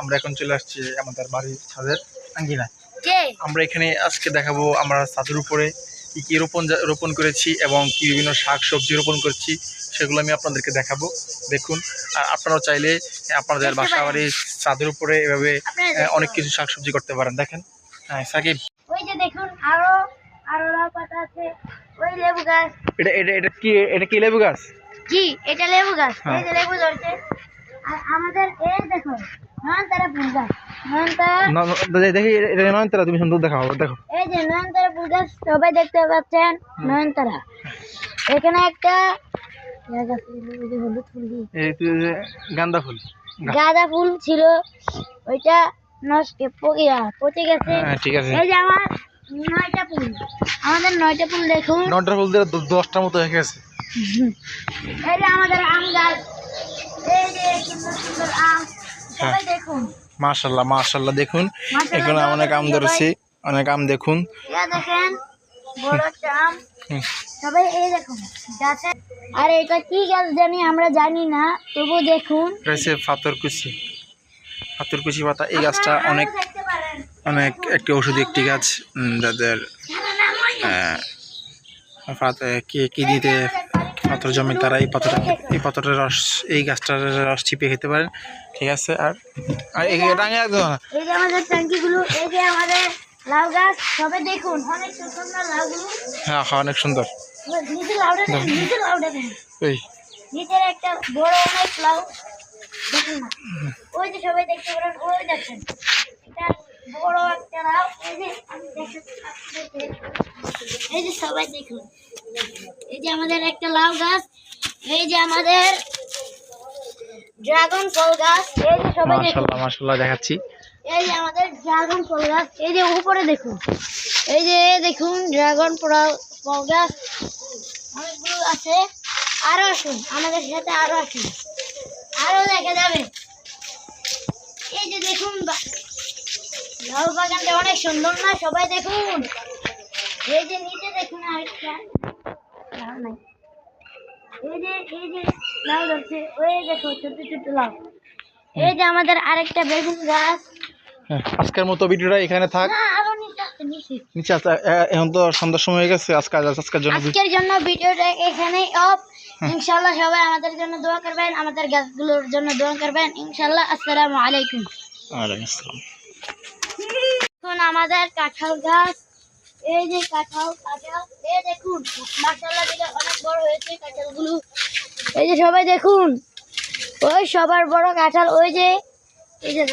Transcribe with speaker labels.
Speaker 1: আমরা এখন চলে আসছি আমাদের বাড়ির ছাদের আঙ্গিনায়।
Speaker 2: কে?
Speaker 1: আমরা এখানে আজকে দেখাবো আমরা ছাদের উপরে কি কি রোপণ রোপণ করেছি এবং কি বিভিন্ন শাক সবজি রোপণ করছি সেগুলো আমি আপনাদেরকে দেখাবো। দেখুন আর আপনারাও চাইলে আপনাদের বাসা বাড়ির ছাদের উপরে এভাবে অনেক কিছু শাক সবজি করতে পারেন। দেখেন হ্যাঁ সাকিব।
Speaker 2: ওই যে দেখুন আরও আরও লাউ পাতা আছে। ওই লেবু গাছ।
Speaker 1: এটা এটা এটা কি এটা কি লেবু গাছ?
Speaker 2: জি এটা লেবু গাছ।
Speaker 1: হ্যাঁ।
Speaker 2: এই যে লেবু ধরছে। আর আমাদের এই দেখো নয়নতারা
Speaker 1: দেখি এটা- তুমি সুন্দর দেখাও দেখো।
Speaker 2: এই যে নয়নতারা ফুল গাছ সবাই দেখতে পাচ্ছেন নয়নতারা। এখানে একটা
Speaker 1: গাঁদা ফুল।
Speaker 2: গাঁদা ফুল ছিল। ওইটা নষ্ট পচে গেছে।
Speaker 1: হ্যাঁ ঠিক আছে।
Speaker 2: এই যে আমার নয়টা ফুল। আমাদের নয়টা ফুল দেখুন।
Speaker 1: নটা ফুল দিয়ে দ- দশটার মতো হয়ে গেছে।
Speaker 2: এই যে আমাদের আম গাছ এই যে সুন্দর সুন্দর আম সবাই দেখুন
Speaker 1: মাশাল্লাহ মাশাল্লাহ দেখুন। এখানে অনেক আম ধরেছি অনেক আম দেখুন।
Speaker 2: এই আর এটা কি গাছ জানি আমরা জানি না তবু দেখুন।
Speaker 1: রয়েছে পাথরকুচি পাথরকুচি পাতা এই গাছটা অনেক অনেক একটি ওষুধি একটি গাছ যাদের কি কিডনিতে পাথর জমে তারা এই পাথরটা এই পাথরের রস এই গাছটার রস চিপে খেতে পারেন। ঠিক আছে আর আর এই টাঙে একদম। না।
Speaker 2: এই যে আমাদের ট্যাঙ্কিগুলো এই যে আমাদের লাউ গাছ সবাই দেখুন অনেক সুন্দর লাউগুলো।
Speaker 1: হ্যাঁ হ্যাঁ অনেক সুন্দর।
Speaker 2: নিচে লাউটা নিচে লাউটা
Speaker 1: এই।
Speaker 2: নিচের একটা বড় অনেক লাউ দেখুন ওই যে সবাই দেখতে পারেন ওই দেখেন। এটা বড় একটা লাউ এই যে আমি এই যে সবাই দেখুন। এই যে আমাদের একটা লাউ গাছ এই যে আমাদের ড্রাগন ফল গাছ এই যে সবাই দেখুন।
Speaker 1: মাশাল্লাহ মাশাল্লাহ দেখাচ্ছি।
Speaker 2: এই যে আমাদের ড্রাগন ফল গাছ এই যে উপরে দেখুন। এই যে দেখুন ড্রাগন ফল- ফল গাছ। অনেকগুলো আছে। আরও আসুন আমাদের সাথে আরও আসুন। আরও দেখা যাবে। এই যে দেখুন লাউ বাগানটা অনেক সুন্দর না? সবাই দেখুন। এই যে নিচে দেখুন আরেকটা। লাউ নাই এই যে এই যে লাউ ধরছে। ওই দেখো ছোট ছোট লাউ। এই যে আমাদের আরেকটা বেগুন গাছ।
Speaker 1: হ্যাঁ, আজকের মতো ভিডিওটা এখানে থাক।
Speaker 2: নিচে আছে
Speaker 1: এখন তো সন্ধ্যার সময় হয়ে গেছে আজকে আজকের জন্য
Speaker 2: আজকের জন্য ভিডিওটা এখানেই অফ ইনশাল্লাহ সবাই আমাদের জন্য দোয়া করবেন আমাদের গাছগুলোর জন্য দোয়া করবেন। ইনশাল্লাহ আসসালামু আলাইকুম।
Speaker 1: ওয়ালাইকুম আসসালাম।
Speaker 2: এখন আমাদের কাঁঠাল গাছ। এই যে কাঁঠাল কাঁঠাল, এই দেখুন, মাশাআল্লাহ দিলে অনেক বড় হয়েছে কাঁঠালগুলো এই যে সবাই দেখুন, ওই সবার বড় কাঁঠাল, ওই যে, এই যে।